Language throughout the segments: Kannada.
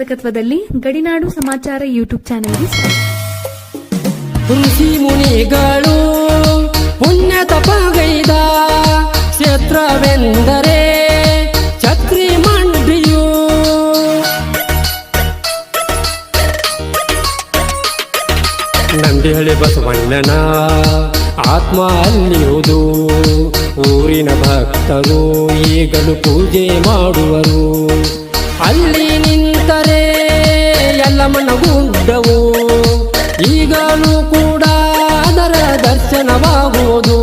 ಸಂಪಾದಕತ್ವದಲ್ಲಿ ಗಡಿನಾಡು ಸಮಾಚಾರ ಯೂಟ್ಯೂಬ್ ಚಾನೆಲ್ಗೆ. ಋಷಿ ಮುನಿಗಳು ಪುಣ್ಯ ತಪಗೈದ ಕ್ಷೇತ್ರವೆಂದರೆ ಛತ್ರಿ ಮಂಡಿಯು ನಂದಿಹಳ್ಳಿ ಬಸವಣ್ಣನ ಆತ್ಮ ಅಲ್ಲಿರುವುದು. ಊರಿನ ಭಕ್ತರು ಈಗಲೂ ಪೂಜೆ ಮಾಡುವರು. ಅಲ್ಲಿ ನಿಂತರೆ ಎಲ್ಲಮ್ಮನ ಗುಡ್ಡವು ಈಗಲೂ ಕೂಡ ಅದರ ದರ್ಶನವಾಗುವುದು.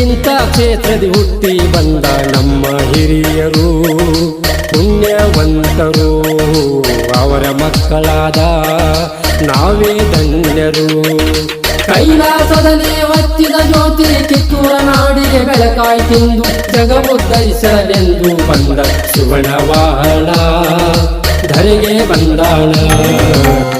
ಇಂಥ ಕ್ಷೇತ್ರದಿ ಹುಟ್ಟಿ ಬಂದ ನಮ್ಮ ಹಿರಿಯರು, ಪುಣ್ಯವಂತರು, ಅವರ ಮಕ್ಕಳಾದ ನಾವೇ ಧನ್ಯರು. ಕೈಲಾಸದಲ್ಲಿ ಒತ್ತಿದ ಜ್ಯೋತಿ ಕಿತ್ತೂರ ನಾಡಿಗೆ ಬೆಳಕಾಯಿ ತಿಂದು ಜಗವುದ್ಧರಿಸಲೆಂದು ಬಂದ ಸುವರ್ಣವಾಹನ धर ये बंदाना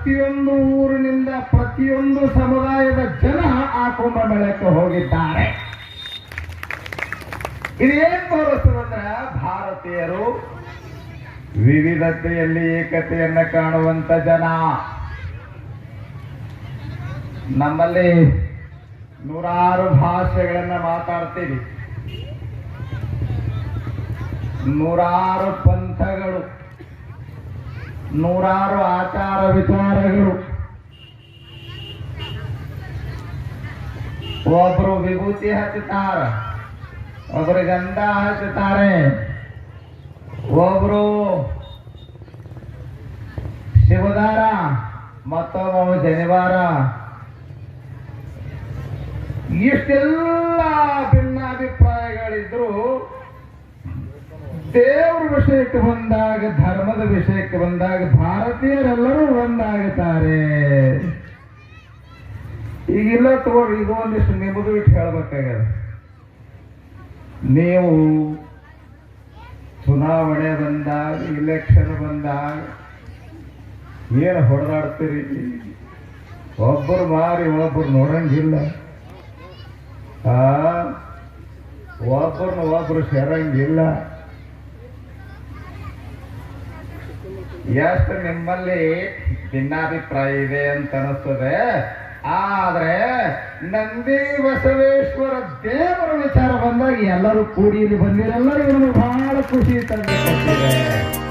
ಪ್ರತಿಯೊಂದು ಊರಿನಿಂದ ಪ್ರತಿಯೊಂದು ಸಮುದಾಯದ ಜನ ಆ ಕುಂಭಮೇಳಕ್ಕೆ ಹೋಗಿದ್ದಾರೆ. ಇದೇನ್ ತೋರಿಸ್ತದಂದ್ರೆ ಭಾರತೀಯರು ವಿವಿಧತೆಯಲ್ಲಿ ಏಕತೆಯನ್ನ ಕಾಣುವಂತ ಜನ. ನಮ್ಮಲ್ಲಿ ನೂರಾರು ಭಾಷೆಗಳನ್ನ ಮಾತಾಡ್ತೀವಿ. ನೂರಾರು ಪಂಥಗಳು. ನೂರಾರು ಆಚಾರ ವಿಚಾರಗಳು. ಒಬ್ರು ವಿಭೂತಿ ಹಚ್ಚುತ್ತಾರ, ಒಬ್ರು ಗಂಧ ಹಚ್ಚುತ್ತಾರೆ, ಒಬ್ರು ಶಿವದಾರ, ಮತ್ತೊಬ್ಬ ಜನಿವಾರ ಇಷ್ಟೆಲ್ಲ ಭಿನ್ನಾಭಿಪ್ರಾಯಗಳಿದ್ರು ದೇವ್ರ ವಿಷಯಕ್ಕೆ ಬಂದಾಗ, ಧರ್ಮದ ವಿಷಯಕ್ಕೆ ಬಂದಾಗ, ಭಾರತೀಯರೆಲ್ಲರೂ ಒಂದಾಗುತ್ತಾರೆ ಈಗಿಲ್ಲ ತಗೋರಿ ಇದು ಒಂದಿಷ್ಟು ನಿಮ್ಮದು ಇಟ್ಟು ಹೇಳ್ಬೇಕಾಗ್ಯದ. ನೀವು ಚುನಾವಣೆ ಬಂದಾಗ ಇಲೆಕ್ಷನ್ ಬಂದಾಗ, ಏನು ಹೊಡೆದಾಡ್ತೀರಿ? ಒಬ್ಬರು ಮಾರಿ, ಒಬ್ಬರು ನೋಡಂಗಿಲ್ಲ. ಒಬ್ಬರನ್ನ ಒಬ್ಬರು ಸೇರಂಗಿಲ್ಲ. ಎಷ್ಟು ನಿಮ್ಮಲ್ಲಿ ಭಿನ್ನಾಭಿಪ್ರಾಯ ಇದೆ ಅಂತ ಅನಿಸ್ತದೆ. ಆದ್ರೆ ನಂದಿ ಬಸವೇಶ್ವರ ದೇವರ ವಿಚಾರ ಬಂದಾಗ ಎಲ್ಲರೂ ಕೂಡಿ ಇಲ್ಲಿ ಬಂದಿರೆಲ್ಲರಿಗೂ ನಮಗೆ ಬಹಳ ಖುಷಿ ತಂದು ಕೊಟ್ಟಿದೆ